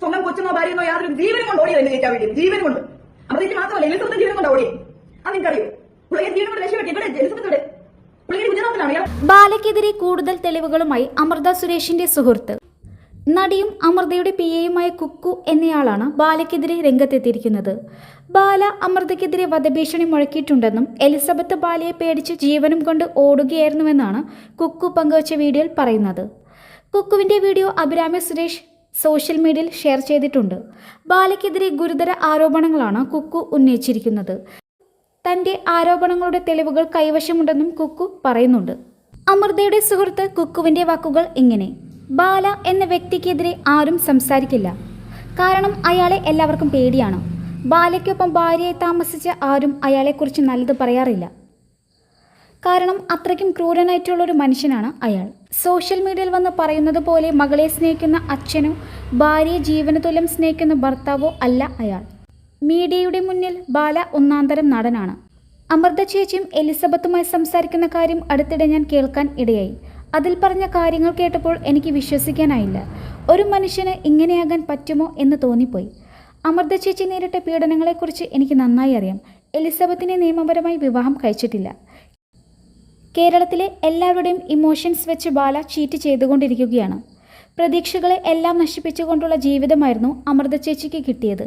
സ്വന്തം കൊച്ചെന്നോ ഭാര്യയെന്നോ യാതൊരു ജീവനും കൊണ്ട് ഓടിയത് എന്റെ ചേച്ചാ വേണ്ടി ജീവൻ കൊണ്ട്. അമൃതയ്ക്ക് മാത്രമല്ല എലിസബത്ത് ജീവൻ കൊണ്ട് ഓടിയത് അത് നിനക്കറിയോ പുള്ളിയെ ജീവൻ കൊണ്ട് രക്ഷപ്പെട്ടി. ഇവിടെ എലിസബത്ത് ഇവിടെ പുള്ളിയെ ഗുജറാത്തിലാണ് ഇയാൾ. ബാലയ്ക്കെതിരെ കൂടുതൽ തെളിവുകളുമായി അമൃത സുരേഷിന്റെ സുഹൃത്ത്. നടിയും അമൃതയുടെ പി എയുമായ കുക്കു എന്നയാളാണ് ബാലയ്ക്കെതിരെ രംഗത്തെത്തിയിരിക്കുന്നത്. ബാല അമൃതയ്ക്കെതിരെ വധഭീഷണി മുഴക്കിയിട്ടുണ്ടെന്നും എലിസബത്ത് ബാലയെ പേടിച്ച് ജീവനും കൊണ്ട് ഓടുകയായിരുന്നുവെന്നാണ് കുക്കു പങ്കുവച്ച വീഡിയോയിൽ പറയുന്നത്. കുക്കുവിന്റെ video Abhirami Suresh social media share ചെയ്തിട്ടുണ്ട്. ബാലയ്ക്കെതിരെ ഗുരുതര ആരോപണങ്ങളാണ് കുക്കു ഉന്നയിച്ചിരിക്കുന്നത്. തന്റെ ആരോപണങ്ങളുടെ തെളിവുകൾ കൈവശമുണ്ടെന്നും കുക്കു പറയുന്നുണ്ട്. അമൃതയുടെ സുഹൃത്ത് കുക്കുവിന്റെ വാക്കുകൾ ഇങ്ങനെ ബാല എന്ന വ്യക്തിക്കെതിരെ ആരും സംസാരിക്കില്ല. കാരണം അയാളെ എല്ലാവർക്കും പേടിയാണ്. ബാലയ്ക്കൊപ്പം ഭാര്യയെ താമസിച്ച ആരും അയാളെക്കുറിച്ച് നല്ലത് പറയാറില്ല. കാരണം അത്രയ്ക്കും ക്രൂരനായിട്ടുള്ള ഒരു മനുഷ്യനാണ് അയാൾ. സോഷ്യൽ മീഡിയയിൽ വന്ന് പറയുന്നത് പോലെ മകളെ സ്നേഹിക്കുന്ന അച്ഛനോ ഭാര്യയെ ജീവനതുല്യം സ്നേഹിക്കുന്ന ഭർത്താവോ അല്ല അയാൾ. മീഡിയയുടെ മുന്നിൽ ബാല ഒന്നാന്തരം നടനാണ്. അമൃത ചേച്ചിയും എലിസബത്തുമായി സംസാരിക്കുന്ന കാര്യം അടുത്തിടെ ഞാൻ കേൾക്കാൻ ഇടയായി. അതിൽ പറഞ്ഞ കാര്യങ്ങൾ കേട്ടപ്പോൾ എനിക്ക് വിശ്വസിക്കാനായില്ല. ഒരു മനുഷ്യന് ഇങ്ങനെയാകാൻ പറ്റുമോ എന്ന് തോന്നിപ്പോയി. അമൃത ചേച്ചി നേരിട്ട പീഡനങ്ങളെക്കുറിച്ച് എനിക്ക് നന്നായി അറിയാം. എലിസബത്തിനെ നിയമപരമായി വിവാഹം കഴിച്ചിട്ടില്ല. കേരളത്തിലെ എല്ലാവരുടെയും ഇമോഷൻസ് വെച്ച് ബാല ചീറ്റ് ചെയ്തുകൊണ്ടിരിക്കുകയാണ്. പ്രതീക്ഷകളെ എല്ലാം നശിപ്പിച്ചുകൊണ്ടുള്ള ജീവിതമായിരുന്നു അമൃത ചേച്ചിക്ക് കിട്ടിയത്.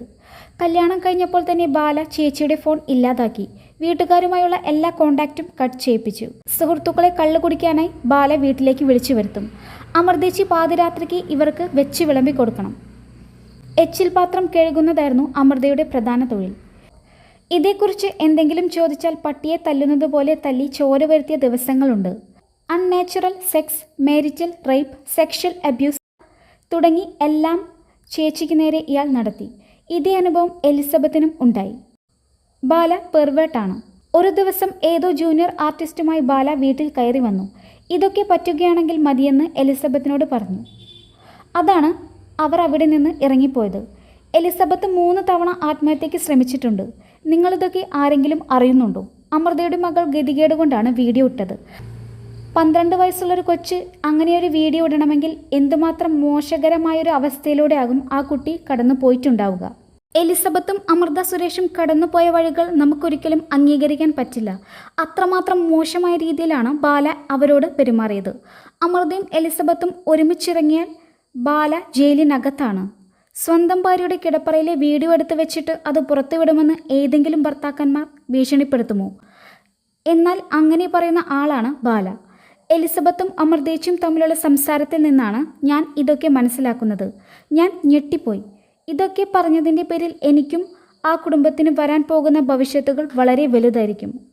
കല്യാണം കഴിഞ്ഞപ്പോൾ തന്നെ ബാല ചേച്ചിയുടെ ഫോൺ ഇല്ലാതാക്കി. വീട്ടുകാരുമായുള്ള എല്ലാ കോണ്ടാക്റ്റും കട്ട് ചെയ്യിപ്പിച്ചു. സുഹൃത്തുക്കളെ കള്ളു കുടിക്കാനായി ബാല വീട്ടിലേക്ക് വിളിച്ചു വരുത്തും. അമൃതേച്ചി പാതിരാത്രിക്ക് ഇവർക്ക് വെച്ച് വിളമ്പി കൊടുക്കണം. എച്ചിൽ പാത്രം കഴുകുന്നതായിരുന്നു അമൃതയുടെ പ്രധാന തൊഴിൽ. ഇതേക്കുറിച്ച് എന്തെങ്കിലും ചോദിച്ചാൽ പട്ടിയെ തല്ലുന്നത് പോലെ തല്ലി ചോര വരുത്തിയ ദിവസങ്ങളുണ്ട്. Unnatural sex marital rape sexual abuse തുടങ്ങി എല്ലാം ചേച്ചിക്ക് നേരെ ഇയാൾ നടത്തി. ഇതേ അനുഭവം എലിസബത്തിനും ഉണ്ടായി. ബാല പെർവേട്ടാണ് ഒരു ദിവസം ഏതോ ജൂനിയർ ആർട്ടിസ്റ്റുമായി ബാല വീട്ടിൽ കയറി വന്നു. ഇതൊക്കെ പറ്റുകയാണെങ്കിൽ മതിയെന്ന് എലിസബത്തിനോട് പറഞ്ഞു. അതാണ് അവർ അവിടെ നിന്ന് ഇറങ്ങിപ്പോയത്. എലിസബത്ത് മൂന്ന് തവണ ആത്മഹത്യയ്ക്ക് ശ്രമിച്ചിട്ടുണ്ട്. നിങ്ങളിതൊക്കെ ആരെങ്കിലും അറിയുന്നുണ്ടോ? അമൃതയുടെ മകൾ ഗതികേട് കൊണ്ടാണ് വീഡിയോ ഇട്ടത്. പന്ത്രണ്ട് വയസ്സുള്ളൊരു കൊച്ച് അങ്ങനെയൊരു വീഡിയോ ഇടണമെങ്കിൽ എന്തുമാത്രം മോശകരമായൊരു അവസ്ഥയിലൂടെ ആകും ആ കുട്ടി കടന്നു പോയിട്ടുണ്ടാവുക. എലിസബത്തും അമൃത സുരേഷും കടന്നുപോയ വഴികൾ നമുക്കൊരിക്കലും അംഗീകരിക്കാൻ പറ്റില്ല. അത്രമാത്രം മോശമായ രീതിയിലാണ് ബാല അവരോട് പെരുമാറിയത്. അമൃതയും എലിസബത്തും ഒരുമിച്ചിറങ്ങിയാൽ ബാല ജയിലിനകത്താണ്. സ്വന്തം ഭാര്യയുടെ കിടപ്പറയിലെ വീഡിയോ എടുത്ത് വെച്ചിട്ട് അത് പുറത്തുവിടുമെന്ന് ഏതെങ്കിലും ഭർത്താക്കന്മാർ ഭീഷണിപ്പെടുത്തുമോ? എന്നാൽ അങ്ങനെ പറയുന്ന ആളാണ് ബാല. എലിസബത്തും അമർദേച്ചും തമ്മിലുള്ള സംസാരത്തിൽ നിന്നാണ് ഞാൻ ഇതൊക്കെ മനസ്സിലാക്കുന്നത്. ഞാൻ ഞെട്ടിപ്പോയി. ഇതൊക്കെ പറഞ്ഞതിന്റെ പേരിൽ എനിക്കും ആ കുടുംബത്തിന് വരാൻ പോകുന്ന ഭവിഷ്യത്തുകൾ വളരെ വലുതായിരിക്കും.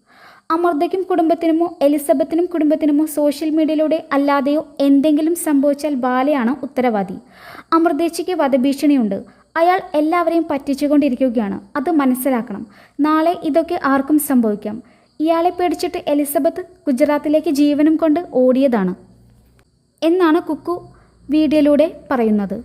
അമൃതയ്ക്കും കുടുംബത്തിനുമോ എലിസബത്തിനും കുടുംബത്തിനുമോ സോഷ്യൽ മീഡിയയിലൂടെ അല്ലാതെയോ എന്തെങ്കിലും സംഭവിച്ചാൽ ബാലയാണ് ഉത്തരവാദി. അമൃതേച്ചിക്ക് വധഭീഷണിയുണ്ട്. അയാൾ എല്ലാവരെയും പറ്റിച്ചുകൊണ്ടിരിക്കുകയാണ്. അത് മനസ്സിലാക്കണം. നാളെ ഇതൊക്കെ ആർക്കും സംഭവിക്കാം. ഇയാളെ പേടിച്ചിട്ട് എലിസബത്ത് ഗുജറാത്തിലേക്ക് ജീവനും കൊണ്ട് ഓടിയതാണ്. എന്നാണ് കുക്കു വീഡിയോയിലൂടെ പറയുന്നത്.